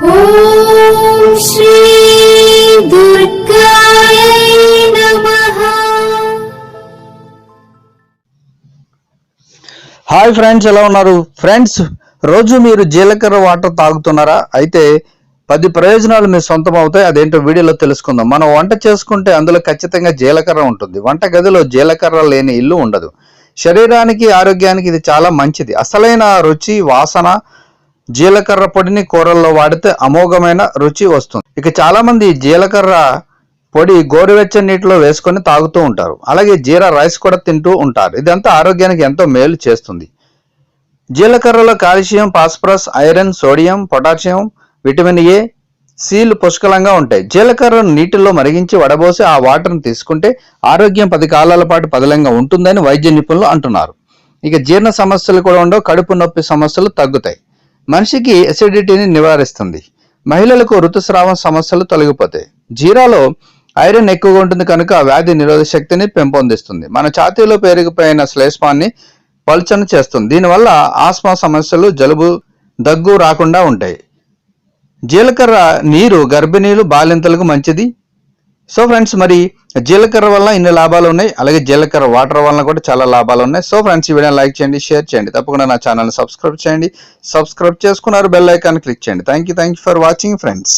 Hi friends ఎలా ఉన్నారు? Friends రోజు మీరు జీలకర్ర వాటర్ తాగుతున్నారా? అయితే పది ప్రయోజనాలు మీ సొంతం అవుతాయి. అదేంటో వీడియోలో తెలుసుకుందాం. మనం వంట చేసుకుంటే అందులో ఖచ్చితంగా జీలకర్ర ఉంటుంది. వంట గదిలో జీలకర్ర లేని ఇల్లు ఉండదు. శరీరానికి ఆరోగ్యానికి ఇది చాలా మంచిది. అసలైన రుచి వాసన జీలకర్ర పొడిని కూరల్లో వాడితే అమోఘమైన రుచి వస్తుంది. ఇక చాలా మంది జీలకర్ర పొడి గోరువెచ్చని నీటిలో వేసుకొని తాగుతూ ఉంటారు. అలాగే జీరా రైస్ కూడా తింటూ ఉంటారు. ఇదంతా ఆరోగ్యానికి ఎంతో మేలు చేస్తుంది. జీలకర్రలో calcium phosphorus iron sodium potassium vitamin A seal పుష్కలంగా ఉంటాయి. జీలకర్రను నీటిలో మరిగించి వడబోసి ఆ వాటర్ని తీసుకుంటే ఆరోగ్యం పది కాలాల పాటు పదలంగా ఉంటుందని వైద్య నిపుణులు అంటున్నారు. ఇక జీర్ణ సమస్యలు కూడా ఉండవు కడుపు నొప్పి సమస్యలు తగ్గుతాయి. మనిషికి ఎసిడిటీని నివారిస్తుంది. మహిళలకు ఋతుస్రావం సమస్యలు తొలగిపోతాయి. జీరాలో ఐరన్ ఎక్కువగా ఉంటుంది కనుక వ్యాధి నిరోధక శక్తిని పెంపొందిస్తుంది. మన ఛాతీలో పెరిగిపోయిన శ్లేష్మాన్ని పలుచన చేస్తుంది. దీనివల్ల ఆస్మా సమస్యలు జలుబు దగ్గు రాకుండా ఉంటాయి. జీలకర్ర నీరు గర్భిణీలు బాలింతలకు మంచిది. సో ఫ్రెండ్స్ మరి జీలకర్ర వల్ల ఇన్ని లాభాలు ఉన్నాయి అలాగే జీలకర్ర వాటర్ వల్ల కూడా చాలా లాభాలు ఉన్నాయి. సో ఫ్రెండ్స్ ఈ వీడియో లైక్ చేయండి షేర్ చేయండి. తప్పకుండా నా ఛానల్ని సబ్స్క్రైబ్ చేయండి. సబ్స్క్రైబ్ చేసుకున్నారు బెల్ ఐకాన్ క్లిక్ చేయండి. Thank you thank you for watching friends.